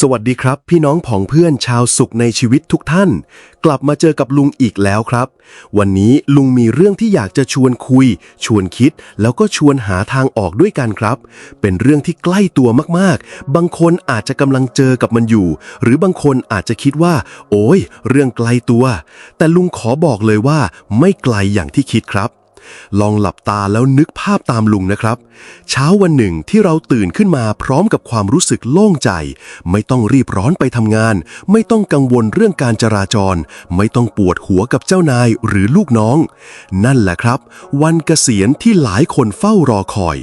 สวัสดีครับ พี่น้องผองเพื่อนชาวสุขในชีวิตทุกท่าน กลับมาเจอกับลุงอีกแล้วครับ วันนี้ลุงมีเรื่องที่อยากจะชวนคุย ชวนคิด แล้วก็ชวนหาทางออกด้วยกันครับ เป็นเรื่องที่ใกล้ตัวมากๆ บางคนอาจจะกำลังเจอกับมันอยู่ หรือบางคนอาจจะคิดว่า โอ้ยเรื่องไกลตัว แต่ลุงขอบอกเลยว่า ไม่ไกลอย่างที่คิดครับ ลองหลับตาแล้วนึกภาพตามลุงนะครับ เช้าวันหนึ่งที่เราตื่นขึ้นมาพร้อมกับความรู้สึกโล่งใจ ไม่ต้องรีบร้อนไปทำงาน ไม่ต้องกังวลเรื่องการจราจร ไม่ต้องปวดหัวกับเจ้านายหรือลูกน้อง นั่นแหละครับ วันเกษียณที่หลายคนเฝ้ารอคอย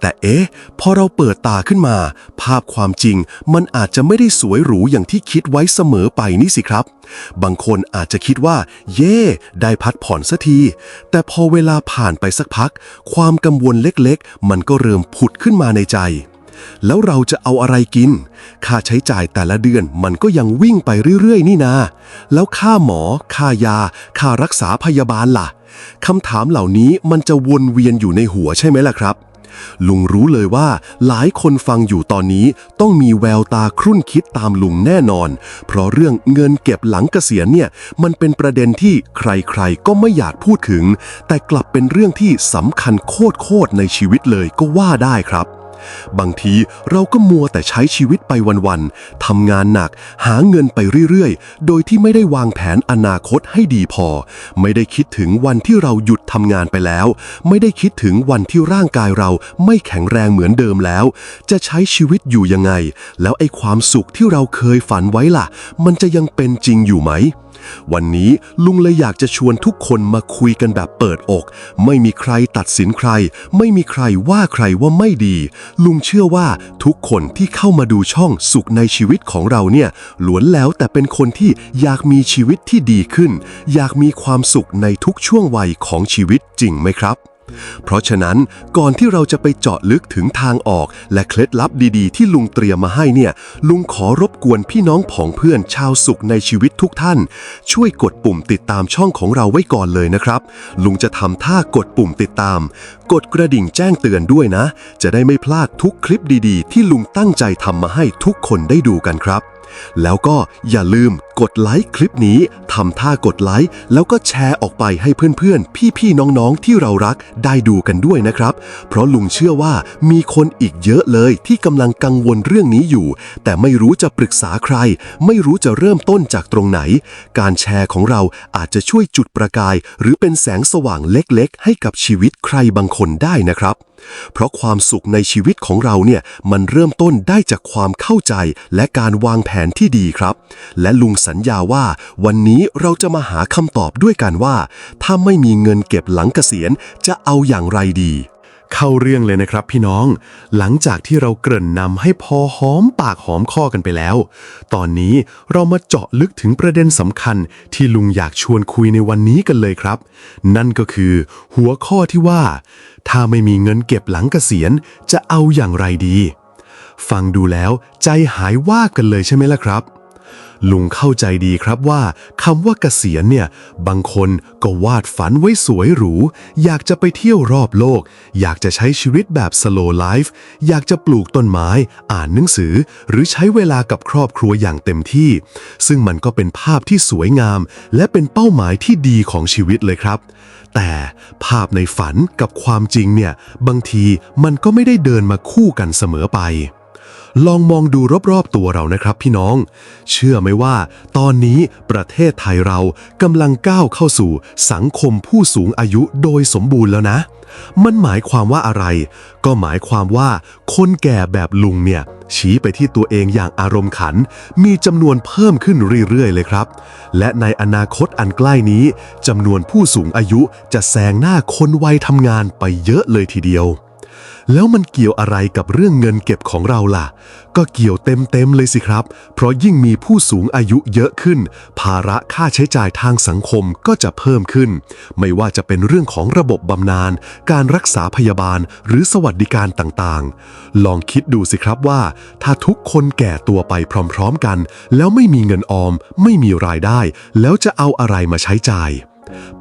แต่เอ๊ะ พอเราเปิดตาขึ้นมา ภาพความจริงมันอาจจะไม่ได้สวยหรูอย่างที่คิดไว้เสมอไปนี่สิครับ บางคนอาจจะคิดว่า เย่ได้พักผ่อนสักที แต่พอเวลาผ่านไปสักพัก ความกังวลเล็กๆ มันก็เริ่มผุดขึ้นมาในใจแล้วเราจะเอาอะไรกิน ค่าใช้จ่ายแต่ละเดือนมันก็ยังวิ่งไปเรื่อย ๆ นี่นา แล้วค่าหมอ ค่ายา ค่ารักษาพยาบาลล่ะ คำถามเหล่านี้มันจะวนเวียนอยู่ในหัวใช่ไหมล่ะครับ ลุงรู้เลยว่าหลายคนฟังอยู่ตอนนี้ต้องมีแววตาครุ่นคิดตามลุงแน่นอน เพราะเรื่องเงินเก็บหลังเกษียณเนี่ยมันเป็นประเด็นที่ใครๆก็ไม่อยากพูดถึง แต่กลับเป็นเรื่องที่สำคัญโคตรๆในชีวิตเลยก็ว่าได้ครับ บางทีเราก็มัวแต่ใช้ชีวิตไปวันๆทำงานหนัก หาเงินไปเรื่อยๆ โดยที่ไม่ได้วางแผนอนาคตให้ดีพอ ไม่ได้คิดถึงวันที่เราหยุดทำงานไปแล้ว ไม่ได้คิดถึงวันที่ร่างกายเราไม่แข็งแรงเหมือนเดิมแล้ว จะใช้ชีวิตอยู่ยังไง แล้วไอ้ความสุขที่เราเคยฝันไว้ล่ะ มันจะยังเป็นจริงอยู่ไหม วันนี้ลุงเลยอยากจะชวนทุกคนมาคุยกันแบบเปิดอก ไม่มีใครตัดสินใคร ไม่มีใครว่าใครว่าไม่ดี ลุงเชื่อว่าทุกคนที่เข้ามาดูช่องสุขในชีวิตของเราเนี่ยล้วนแล้วแต่เป็นคนที่อยากมีชีวิตที่ดีขึ้น อยากมีความสุขในทุกช่วงวัยของชีวิตจริงไหมครับ เพราะฉะนั้นก่อนที่เราจะไปเจาะลึกถึงทางออก และเคล็ดลับดีๆ ที่ลุงเตรียมมาให้เนี่ย ลุงขอรบกวนพี่น้องผองเพื่อนชาวสุขในชีวิตทุกท่าน ช่วยกดปุ่มติดตามช่องของเราไว้ก่อนเลยนะครับ ลุงจะทำท่ากดปุ่มติดตาม กดกระดิ่งแจ้งเตือนด้วยนะ จะได้ไม่พลาดทุกคลิปดีๆ ที่ลุงตั้งใจทำมาให้ทุกคนได้ดูกันครับ แล้วก็อย่าลืมกดไลค์คลิปนี้ทำท่ากดไลค์แล้วก็แชร์ออกไปให้เพื่อนๆ พี่ๆ น้องๆ ที่เรารักได้ดูกันด้วยนะครับ เพราะลุงเชื่อว่ามีคนอีกเยอะเลยที่กำลังกังวลเรื่องนี้อยู่ แต่ไม่รู้จะปรึกษาใคร ไม่รู้จะเริ่มต้นจากตรงไหน การแชร์ของเราอาจจะช่วยจุดประกาย หรือเป็นแสงสว่างเล็กๆ ให้กับชีวิตใครบางคนได้นะครับ เพราะความสุขในชีวิตของเราเนี่ยมันเริ่มต้นได้จากความเข้าใจและการวางแผนที่ดีครับ และลุงสัญญาว่า วันนี้เราจะมาหาคำตอบด้วยกันว่า ถ้าไม่มีเงินเก็บหลังเกษียณจะเอาอย่างไรดี เข้าเรื่องเลยนะครับพี่น้อง หลังจากที่เราเกริ่นนำให้พอหอมปากหอมคอกันไปแล้ว ตอนนี้เรามาเจาะลึกถึงประเด็นสำคัญที่ลุงอยากชวนคุยในวันนี้กันเลยครับ นั่นก็คือ หัวข้อที่ว่า ถ้าไม่มีเงินเก็บหลังเกษียณจะเอาอย่างไรดี ฟังดูแล้วใจหายว่ากันเลยใช่ไหมล่ะครับ ลุงเข้าใจดีครับว่าคำว่าเกษียณเนี่ย บางคนก็วาดฝันไว้สวยหรู อยากจะไปเที่ยวรอบโลก อยากจะใช้ชีวิตแบบ slow life อยากจะปลูกต้นไม้ อ่านหนังสือ หรือใช้เวลากับครอบครัวอย่างเต็มที่ ซึ่งมันก็เป็นภาพที่สวยงาม และเป็นเป้าหมายที่ดีของชีวิตเลยครับ แต่ภาพในฝันกับความจริงเนี่ย บางทีมันก็ไม่ได้เดินมาคู่กันเสมอไป ลองมองดูรอบๆตัวเรานะครับพี่น้อง เชื่อไหมว่า ตอนนี้ประเทศไทยเรากำลังก้าวเข้าสู่สังคมผู้สูงอายุโดยสมบูรณ์แล้วนะ มันหมายความว่าอะไร ก็หมายความว่า คนแก่แบบลุงเนี่ยชี้ไปที่ตัวเองอย่างอารมณ์ขัน มีจำนวนเพิ่มขึ้นเรื่อยๆ เลยครับ และในอนาคตอันใกล้นี้จำนวนผู้สูงอายุจะแซงหน้าคนวัยทำงานไปเยอะเลยทีเดียว แล้วมันเกี่ยวอะไรกับเรื่องเงินเก็บของเราล่ะ ก็เกี่ยวเต็มๆเลยสิครับ เพราะยิ่งมีผู้สูงอายุเยอะขึ้น ภาระค่าใช้จ่ายทางสังคมก็จะเพิ่มขึ้น ไม่ว่าจะเป็นเรื่องของระบบบำนาญ การรักษาพยาบาล หรือสวัสดิการต่างๆ ลองคิดดูสิครับว่า ถ้าทุกคนแก่ตัวไปพร้อม ๆกัน แล้วไม่มีเงินออม ไม่มีรายได้ แล้วจะเอาอะไรมาใช้จ่าย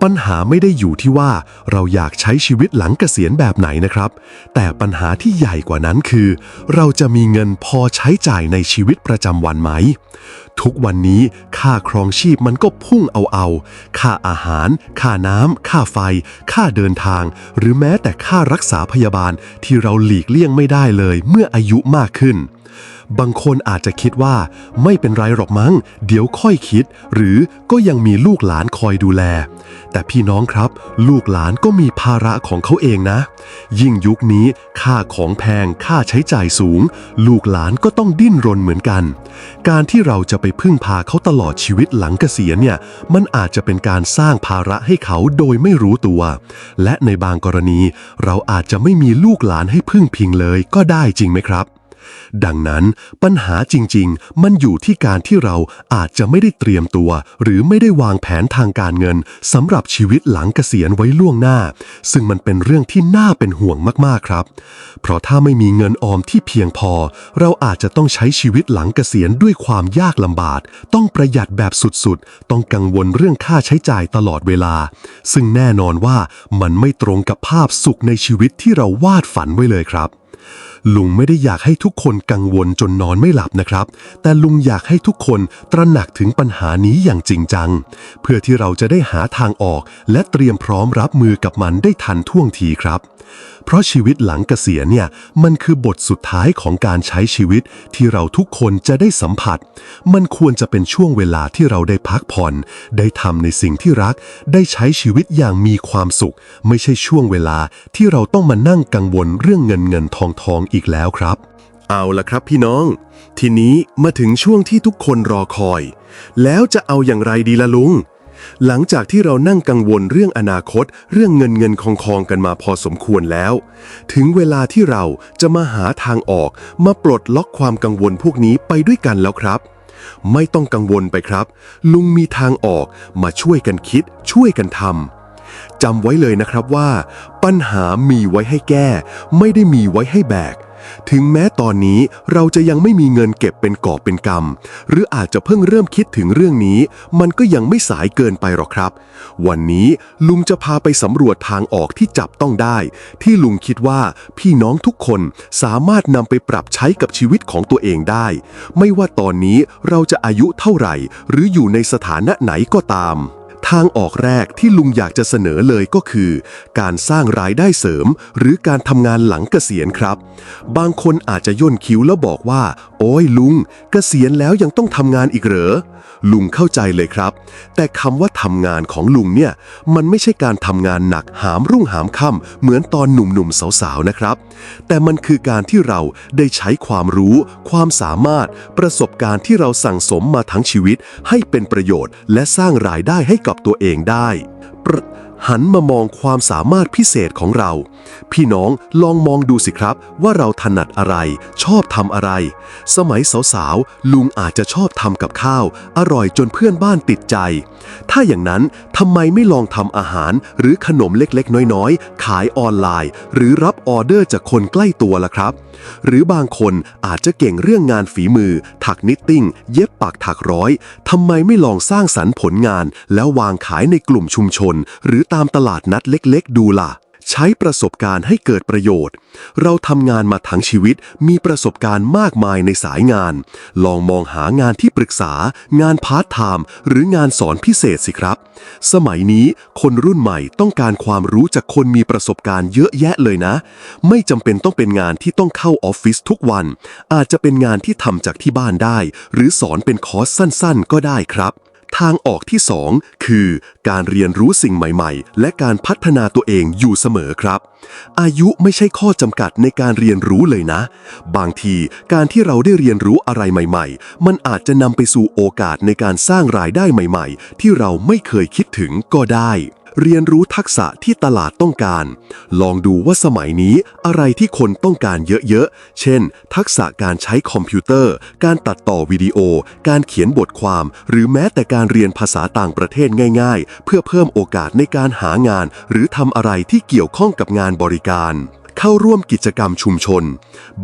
ปัญหาไม่ได้อยู่ที่ว่าเราอยากใช้ชีวิตหลังเกษียณแบบไหนนะครับ แต่ปัญหาที่ใหญ่กว่านั้นคือ เราจะมีเงินพอใช้จ่ายในชีวิตประจำวันไหมทุกวันนี้ค่าครองชีพมันก็พุ่งเอาเอาๆค่าอาหาร ค่าน้ำ ค่าไฟ ค่าเดินทาง หรือแม้แต่ค่ารักษาพยาบาลที่เราหลีกเลี่ยงไม่ได้เลย เมื่ออายุมากขึ้น บางคนอาจจะคิดว่า ไม่เป็นไรหรอกมั้ง เดี๋ยวค่อยคิด หรือก็ยังมีลูกหลานคอยดูแล แต่พี่น้องครับ ลูกหลานก็มีภาระของเขาเองนะ ยิ่งยุคนี้ค่าของแพง ค่าใช้จ่ายสูง ลูกหลานก็ต้องดิ้นรนเหมือนกัน การที่เราจะไปพึ่งพาเขาตลอดชีวิตหลังเกษียณเนี่ยมันอาจจะเป็นการสร้างภาระให้เขาโดยไม่รู้ตัว และในบางกรณี เราอาจจะไม่มีลูกหลานให้พึ่งพิงเลยก็ได้จริงไหมครับ ดังนั้นปัญหาจริง ๆ มันอยู่ที่การที่เราอาจจะไม่ได้เตรียมตัว หรือไม่ได้วางแผนทางการเงินสำหรับชีวิตหลังเกษียณไว้ล่วงหน้า ซึ่งมันเป็นเรื่องที่น่าเป็นห่วงมากๆครับ เพราะถ้าไม่มีเงินออมที่เพียงพอ เราอาจจะต้องใช้ชีวิตหลังเกษียณด้วยความยากลำบาก ต้องประหยัดแบบสุดๆ ต้องกังวลเรื่องค่าใช้จ่ายตลอดเวลา ซึ่งแน่นอนว่ามันไม่ตรงกับภาพสุขในชีวิตที่เราวาดฝันไว้เลยครับ ลุงไม่ได้อยากให้ทุกคนกังวลจนนอนไม่หลับนะครับ แต่ลุงอยากให้ทุกคนตระหนักถึงปัญหานี้อย่างจริงจัง เพื่อที่เราจะได้หาทางออกและเตรียมพร้อมรับมือกับมันได้ทันท่วงทีครับเพราะชีวิตหลังเกษียณเนี่ยมันคือบทสุดท้ายของการใช้ชีวิตที่เราทุกคนจะได้สัมผัส มันควรจะเป็นช่วงเวลาที่เราได้พักผ่อน ได้ทำในสิ่งที่รัก ได้ใช้ชีวิตอย่างมีความสุข ไม่ใช่ช่วงเวลาที่เราต้องมานั่งกังวลเรื่องเงินเงินทองทองอีกแล้วครับ เอาละครับพี่น้อง ทีนี้มาถึงช่วงที่ทุกคนรอคอย แล้วจะเอาอย่างไรดีละลุง หลังจากที่เรานั่งกังวลเรื่องอนาคต เรื่องเงินเงินคองคองกันมาพอสมควรแล้ว ถึงเวลาที่เราจะมาหาทางออก มาปลดล็อกความกังวลพวกนี้ไปด้วยกันแล้วครับ ไม่ต้องกังวลไปครับ ลุงมีทางออกมาช่วยกันคิด ช่วยกันทำจำไว้เลยนะครับว่า ปัญหามีไว้ให้แก้ ไม่ได้มีไว้ให้แบก ถึงแม้ตอนนี้เราจะยังไม่มีเงินเก็บเป็นกอบเป็นกำหรืออาจจะเพิ่งเริ่มคิดถึงเรื่องนี้ มันก็ยังไม่สายเกินไปหรอกครับ วันนี้ลุงจะพาไปสำรวจทางออกที่จับต้องได้ ที่ลุงคิดว่าพี่น้องทุกคนสามารถนำไปปรับใช้กับชีวิตของตัวเองได้ ไม่ว่าตอนนี้เราจะอายุเท่าไหร่ หรืออยู่ในสถานะไหนก็ตาม ทางออกแรกที่ลุงอยากจะเสนอเลยก็คือ การสร้างรายได้เสริม หรือการทำงานหลังเกษียณครับ บางคนอาจจะย่นคิ้วแล้วบอกว่า โอ้ยลุง เกษียณแล้วยังต้องทำงานอีกเหรอ ลุงเข้าใจเลยครับ แต่คำว่าทำงานของลุงเนี่ย มันไม่ใช่การทำงานหนักหามรุ่งหามค่ำเหมือนตอนหนุ่มๆสาวๆนะครับ แต่มันคือการที่เราได้ใช้ความรู้ ความสามารถ ประสบการณ์ที่เราสั่งสมมาทั้งชีวิต ให้เป็นประโยชน์ และสร้างรายได้ให้กับตัวเองได้ หันมามองความสามารถพิเศษของเรา พี่น้องลองมองดูสิครับ ว่าเราถนัดอะไร ชอบทำอะไร สมัยสาวๆ ลุงอาจจะชอบทำกับข้าว อร่อยจนเพื่อนบ้านติดใจ ถ้าอย่างนั้นทำไมไม่ลองทำอาหารหรือขนมเล็กๆ น้อยๆ ขายออนไลน์ หรือรับออเดอร์จากคนใกล้ตัวล่ะครับ หรือบางคนอาจจะเก่งเรื่องงานฝีมือ ถักนิตติ้ง เย็บปักถักร้อยทำไมไม่ลองสร้างสรรค์ผลงาน แล้ววางขายในกลุ่มชุมชน หรือตามตลาดนัดเล็กๆ ดูล่ะ ใช้ประสบการณ์ให้เกิดประโยชน์ เราทำงานมาทั้งชีวิตมีประสบการณ์มากมายในสายงาน ลองมองหางานที่ปรึกษา งานพาร์ทไทม์หรืองานสอนพิเศษสิครับ สมัยนี้คนรุ่นใหม่ต้องการความรู้จากคนมีประสบการณ์เยอะแยะเลยนะ ไม่จำเป็นต้องเป็นงานที่ต้องเข้าออฟฟิศทุกวัน อาจจะเป็นงานที่ทำจากที่บ้านได้ หรือสอนเป็นคอร์สสั้น ๆ ก็ได้ครับ ทางออกที่ 2 คือการเรียนรู้สิ่งใหม่ๆ และการพัฒนาตัวเองอยู่เสมอครับ อายุไม่ใช่ข้อจำกัดในการเรียนรู้เลยนะ บางทีการที่เราได้เรียนรู้อะไรใหม่ ๆ มันอาจจะนำไปสู่โอกาสในการสร้างรายได้ใหม่ ๆ ที่เราไม่เคยคิดถึงก็ได้ เรียนรู้ทักษะที่ตลาดต้องการ ลองดูว่าสมัยนี้อะไรที่คนต้องการเยอะๆ เช่น ทักษะการใช้คอมพิวเตอร์ การตัดต่อวิดีโอ การเขียนบทความ หรือแม้แต่การเรียนภาษาต่างประเทศง่าย ๆ เพื่อเพิ่มโอกาสในการหางาน หรือทำอะไรที่เกี่ยวข้องกับงานบริการ เข้าร่วมกิจกรรมชุมชน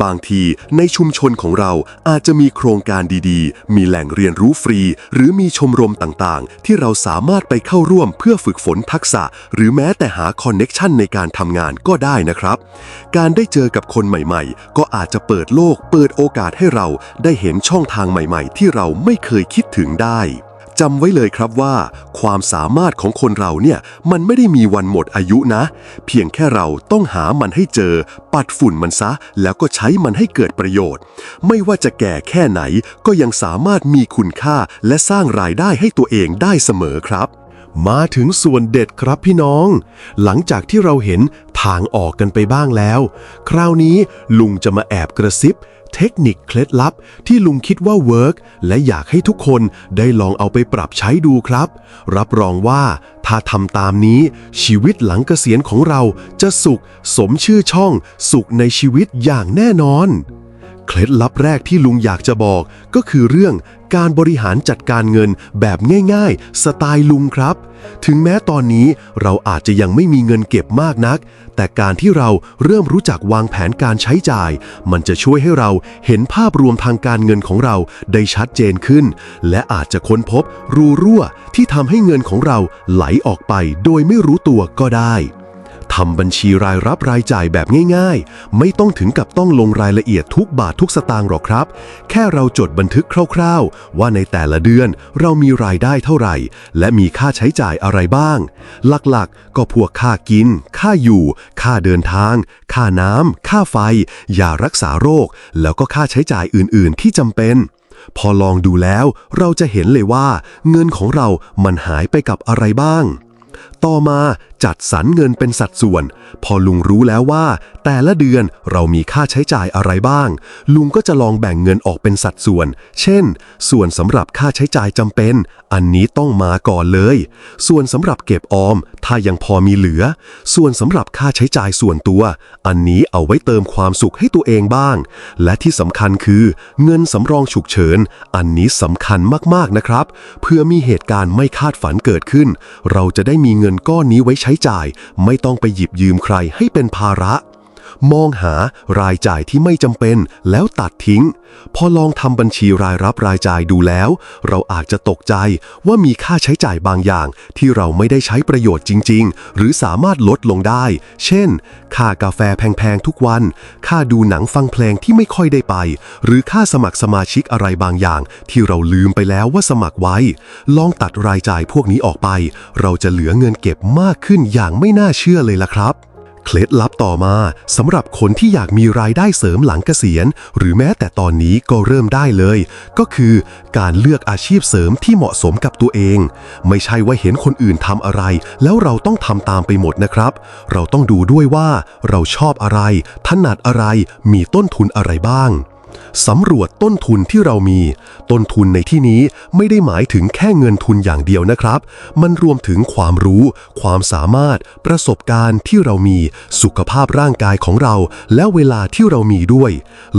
บางทีในชุมชนของเราอาจจะมีโครงการดีๆ มีแหล่งเรียนรู้ฟรี หรือมีชมรมต่างๆ ที่เราสามารถไปเข้าร่วมเพื่อฝึกฝนทักษะ หรือแม้แต่หาคอนเน็กชันในการทำงานก็ได้นะครับ การได้เจอกับคนใหม่ๆ ก็อาจจะเปิดโลก เปิดโอกาสให้เราได้เห็นช่องทางใหม่ๆ ที่เราไม่เคยคิดถึงได้ จำไว้เลยครับว่า ความสามารถของคนเราเนี่ยมันไม่ได้มีวันหมดอายุนะ เพียงแค่เราต้องหามันให้เจอ ปัดฝุ่นมันซะ แล้วก็ใช้มันให้เกิดประโยชน์ ไม่ว่าจะแก่แค่ไหนก็ยังสามารถมีคุณค่าและสร้างรายได้ให้ตัวเองได้เสมอครับมาถึงส่วนเด็ดครับพี่น้อง หลังจากที่เราเห็นทางออกกันไปบ้างแล้ว คราวนี้ลุงจะมาแอบกระซิบ เทคนิคเคล็ดลับที่ลุงคิดว่าเวิร์กและอยากให้ทุกคนได้ลองเอาไปปรับใช้ดูครับ รับรองว่าถ้าทำตามนี้ ชีวิตหลังเกษียณของเราจะสุข สมชื่อช่อง สุขในชีวิตอย่างแน่นอน เคล็ดลับแรกที่ลุงอยากจะบอก ก็คือเรื่องการบริหารจัดการเงินแบบง่ายๆ สไตล์ลุงครับ ถึงแม้ตอนนี้เราอาจจะยังไม่มีเงินเก็บมากนัก แต่การที่เราเริ่มรู้จักวางแผนการใช้จ่าย มันจะช่วยให้เราเห็นภาพรวมทางการเงินของเราได้ชัดเจนขึ้น และอาจจะค้นพบรูรั่วที่ทำให้เงินของเราไหลออกไปโดยไม่รู้ตัวก็ได้ ทำบัญชีรายรับรายจ่ายแบบง่ายๆ ไม่ต้องถึงกับต้องลงรายละเอียดทุกบาททุกสตางค์หรอกครับ แค่เราจดบันทึกคร่าวๆ ว่าในแต่ละเดือนเรามีรายได้เท่าไหร่ และมีค่าใช้จ่ายอะไรบ้าง หลักๆ ก็พวกค่ากิน ค่าอยู่ ค่าเดินทาง ค่าน้ำค่าไฟยารักษาโรค แล้วก็ค่าใช้จ่ายอื่นๆ ที่จำเป็นพอลองดูแล้วเราจะเห็นเลยว่า เงินของเรามันหายไปกับอะไรบ้าง ต่อมาจัดสรรเงินเป็นสัดส่วน พอลุงรู้แล้วว่า แต่ละเดือนเรามีค่าใช้จ่ายอะไรบ้าง ลุงก็จะลองแบ่งเงินออกเป็นสัดส่วน เช่น ส่วนสำหรับค่าใช้จ่ายจำเป็น อันนี้ต้องมาก่อนเลย ส่วนสำหรับเก็บออม ถ้ายังพอมีเหลือ ส่วนสำหรับค่าใช้จ่ายส่วนตัว อันนี้เอาไว้เติมความสุขให้ตัวเองบ้าง และที่สำคัญคือ เงินสำรองฉุกเฉิน อันนี้สำคัญมากๆนะครับ เพื่อมีเหตุการณ์ไม่คาดฝันเกิดขึ้น เราจะได้มีเงินก้อนนี้ไว้ใช้ใช้จ่าย ไม่ต้องไปหยิบยืมใครให้เป็นภาระ มองหารายจ่ายที่ไม่จำเป็นแล้วตัดทิ้ง พอลองทำบัญชีรายรับรายจ่ายดูแล้ว เราอาจจะตกใจว่ามีค่าใช้จ่ายบางอย่าง ที่เราไม่ได้ใช้ประโยชน์จริง ๆ หรือสามารถลดลงได้ เช่น ค่ากาแฟแพงๆทุกวัน ค่าดูหนังฟังเพลงที่ไม่ค่อยได้ไป หรือค่าสมัครสมาชิกอะไรบางอย่าง ที่เราลืมไปแล้วว่าสมัครไว้ ลองตัดรายจ่ายพวกนี้ออกไป เราจะเหลือเงินเก็บมากขึ้นอย่างไม่น่าเชื่อเลยล่ะครับ เคล็ดลับต่อมาสำหรับคนที่อยากมีรายได้เสริมหลังเกษียณ หรือแม้แต่ตอนนี้ก็เริ่มได้เลย ก็คือการเลือกอาชีพเสริมที่เหมาะสมกับตัวเอง ไม่ใช่ว่าเห็นคนอื่นทำอะไร แล้วเราต้องทำตามไปหมดนะครับ เราต้องดูด้วยว่าเราชอบอะไรถนัดอะไรมีต้นทุนอะไรบ้าง สำรวจต้นทุนที่เรามี ต้นทุนในที่นี้ไม่ได้หมายถึงแค่เงินทุนอย่างเดียวนะครับ มันรวมถึงความรู้ ความสามารถ ประสบการณ์ที่เรามี สุขภาพร่างกายของเรา และเวลาที่เรามีด้วย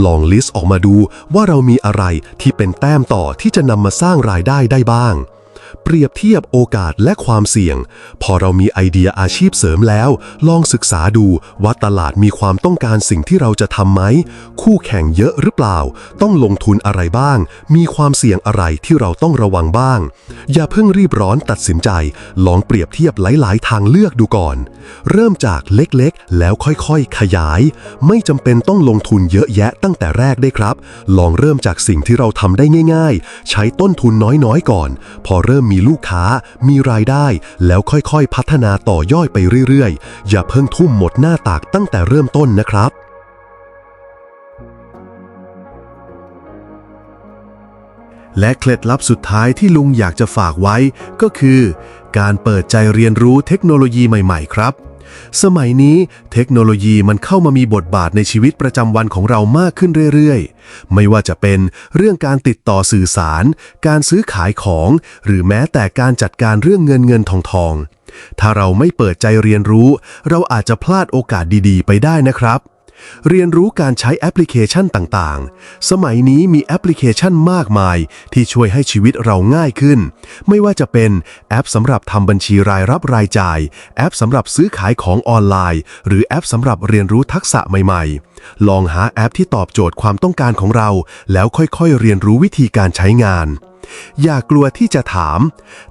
ลองลิสต์ออกมาดูว่าเรามีอะไรที่เป็นแต้มต่อที่จะนำมาสร้างรายได้ได้บ้าง เปรียบเทียบโอกาสและความเสี่ยง พอเรามีไอเดียอาชีพเสริมแล้ว ลองศึกษาดูว่าตลาดมีความต้องการสิ่งที่เราจะทำไหม คู่แข่งเยอะหรือเปล่า ต้องลงทุนอะไรบ้าง มีความเสี่ยงอะไรที่เราต้องระวังบ้าง อย่าเพิ่งรีบร้อนตัดสินใจ ลองเปรียบเทียบหลาย ๆ ทางเลือกดูก่อน เริ่มจากเล็ก ๆ แล้วค่อย ๆ ขยาย ไม่จำเป็นต้องลงทุนเยอะแยะตั้งแต่แรกได้ครับ ลองเริ่มจากสิ่งที่เราทำได้ง่าย ๆ ใช้ต้นทุนน้อย ๆ ก่อน พอเริ่มมีมีลูกค้า มีรายได้ แล้วค่อยๆ พัฒนาต่อยอดไปเรื่อยๆ อย่าเพิ่งทุ่มหมดหน้าตากตั้งแต่เริ่มต้นนะครับและเคล็ดลับสุดท้ายที่ลุงอยากจะฝากไว้ ก็คือ การเปิดใจเรียนรู้เทคโนโลยีใหม่ ๆ ครับ สมัยนี้เทคโนโลยีมันเข้ามามีบทบาทในชีวิตประจำวันของเรามากขึ้นเรื่อยๆ ไม่ว่าจะเป็นเรื่องการติดต่อสื่อสาร การซื้อขายของ หรือแม้แต่การจัดการเรื่องเงินเงินทองทอง ถ้าเราไม่เปิดใจเรียนรู้ เราอาจจะพลาดโอกาสดีๆ ไปได้นะครับ เรียนรู้การใช้แอปพลิเคชันต่างๆ สมัยนี้มีแอปพลิเคชันมากมาย ที่ช่วยให้ชีวิตเราง่ายขึ้น ไม่ว่าจะเป็นแอปสำหรับทำบัญชีรายรับรายจ่าย แอปสำหรับซื้อขายของออนไลน์ หรือแอปสำหรับเรียนรู้ทักษะใหม่ๆลองหาแอปที่ตอบโจทย์ความต้องการของเรา แล้วค่อยๆเรียนรู้วิธีการใช้งาน อย่ากลัวที่จะถาม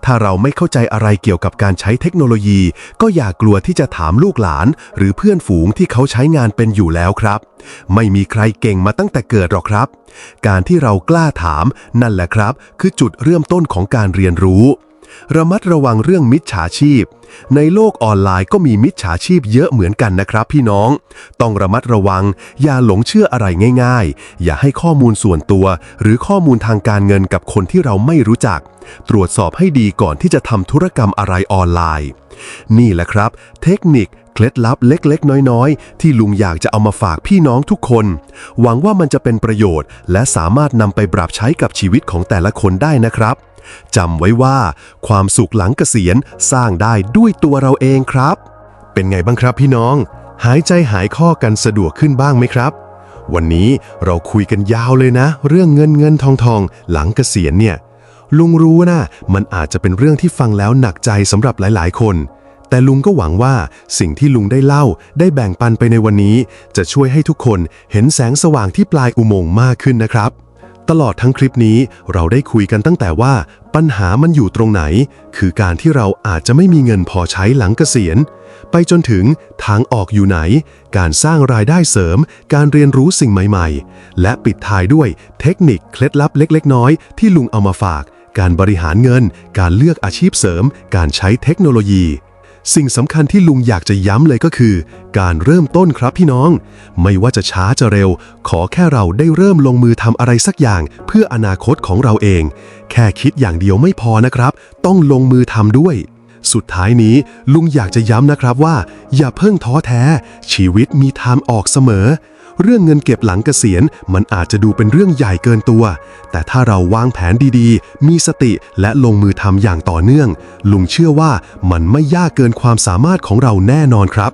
ถ้าเราไม่เข้าใจอะไรเกี่ยวกับการใช้เทคโนโลยี ก็อย่ากลัวที่จะถามลูกหลาน หรือเพื่อนฝูงที่เขาใช้งานเป็นอยู่แล้วครับ ไม่มีใครเก่งมาตั้งแต่เกิดหรอกครับ การที่เรากล้าถามนั่นแหละครับ คือจุดเริ่มต้นของการเรียนรู้ ระมัดระวังเรื่องมิจฉาชีพ ในโลกออนไลน์ก็มีมิจฉาชีพเยอะเหมือนกันนะครับ พี่น้อง ต้องระมัดระวัง อย่าหลงเชื่ออะไรง่าย ๆ อย่าให้ข้อมูลส่วนตัว หรือข้อมูลทางการเงินกับคนที่เราไม่รู้จัก ตรวจสอบให้ดีก่อนที่จะทำธุรกรรมอะไรออนไลน์ นี่แหละครับ เทคนิคเคล็ดลับเล็กๆ น้อยๆ ที่ลุงอยากจะเอามาฝากพี่น้องทุกคน หวังว่ามันจะเป็นประโยชน์ และสามารถนำไปปรับใช้กับชีวิตของแต่ละคนได้นะครับ จำไว้ว่า ความสุขหลังเกษียณสร้างได้ด้วยตัวเราเองครับ เป็นไงบ้างครับพี่น้อง หายใจหายข้อกันสะดวกขึ้นบ้างไหมครับ วันนี้เราคุยกันยาวเลยนะ เรื่องเงินเงินทองทองหลังเกษียณเนี่ย ลุงรู้นะ มันอาจจะเป็นเรื่องที่ฟังแล้วหนักใจสำหรับหลายๆ คนแต่ลุงก็หวังว่าสิ่งที่ลุงได้เล่าได้แบ่งปันไปในวันนี้ จะช่วยให้ทุกคนเห็นแสงสว่างที่ปลายอุโมงค์มากขึ้นนะครับ ตลอดทั้งคลิปนี้เราได้คุยกันตั้งแต่ว่าปัญหามันอยู่ตรงไหน คือการที่เราอาจจะไม่มีเงินพอใช้หลังเกษียณ ไปจนถึงทางออกอยู่ไหน การสร้างรายได้เสริม การเรียนรู้สิ่งใหม่ๆ และปิดท้ายด้วยเทคนิคเคล็ดลับเล็ก ๆ น้อยๆที่ลุงเอามาฝาก การบริหารเงิน การเลือกอาชีพเสริม การใช้เทคโนโลยี สิ่งสำคัญที่ลุงอยากจะย้ำเลยก็คือ การเริ่มต้นครับพี่น้อง ไม่ว่าจะช้าจะเร็ว ขอแค่เราได้เริ่มลงมือทำอะไรสักอย่าง เพื่ออนาคตของเราเอง แค่คิดอย่างเดียวไม่พอนะครับ ต้องลงมือทำด้วย สุดท้ายนี้ลุงอยากจะย้ำนะครับว่า อย่าเพิ่งท้อแท้ ชีวิตมีทางออกเสมอ เรื่องเงินเก็บหลังเกษียณมันอาจจะดูเป็นเรื่องใหญ่เกินตัว แต่ถ้าเราวางแผนดีๆ มีสติและลงมือทำอย่างต่อเนื่อง ลุงเชื่อว่ามันไม่ยากเกินความสามารถของเราแน่นอนครับ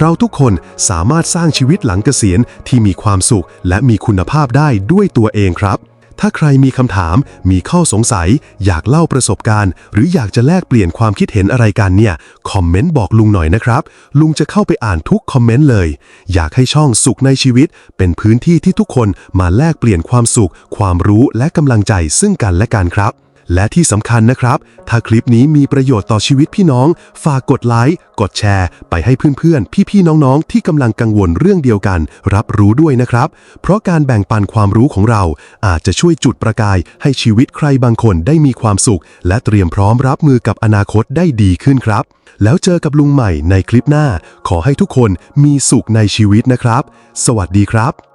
เราทุกคนสามารถสร้างชีวิตหลังเกษียณที่มีความสุขและมีคุณภาพได้ด้วยตัวเองครับ ถ้าใครมีคำถาม มีข้อสงสัย อยากเล่าประสบการณ์ หรืออยากจะแลกเปลี่ยนความคิดเห็นอะไรกันเนี่ย คอมเมนต์บอกลุงหน่อยนะครับ ลุงจะเข้าไปอ่านทุกคอมเมนต์เลย อยากให้ช่องสุขในชีวิต เป็นพื้นที่ที่ทุกคนมาแลกเปลี่ยนความสุข ความรู้และกำลังใจซึ่งกันและกันครับ และที่สำคัญนะครับ ถ้าคลิปนี้มีประโยชน์ต่อชีวิตพี่น้อง ฝากกดไลค์ กดแชร์ ไปให้เพื่อนๆ พี่ๆ น้องๆ ที่กำลังกังวลเรื่องเดียวกัน รับรู้ด้วยนะครับ เพราะการแบ่งปันความรู้ของเรา อาจจะช่วยจุดประกายให้ชีวิตใครบางคนได้มีความสุข และเตรียมพร้อมรับมือกับอนาคตได้ดีขึ้นครับ แล้วเจอกับลุงใหม่ในคลิปหน้า ขอให้ทุกคนมีสุขในชีวิตนะครับ สวัสดีครับ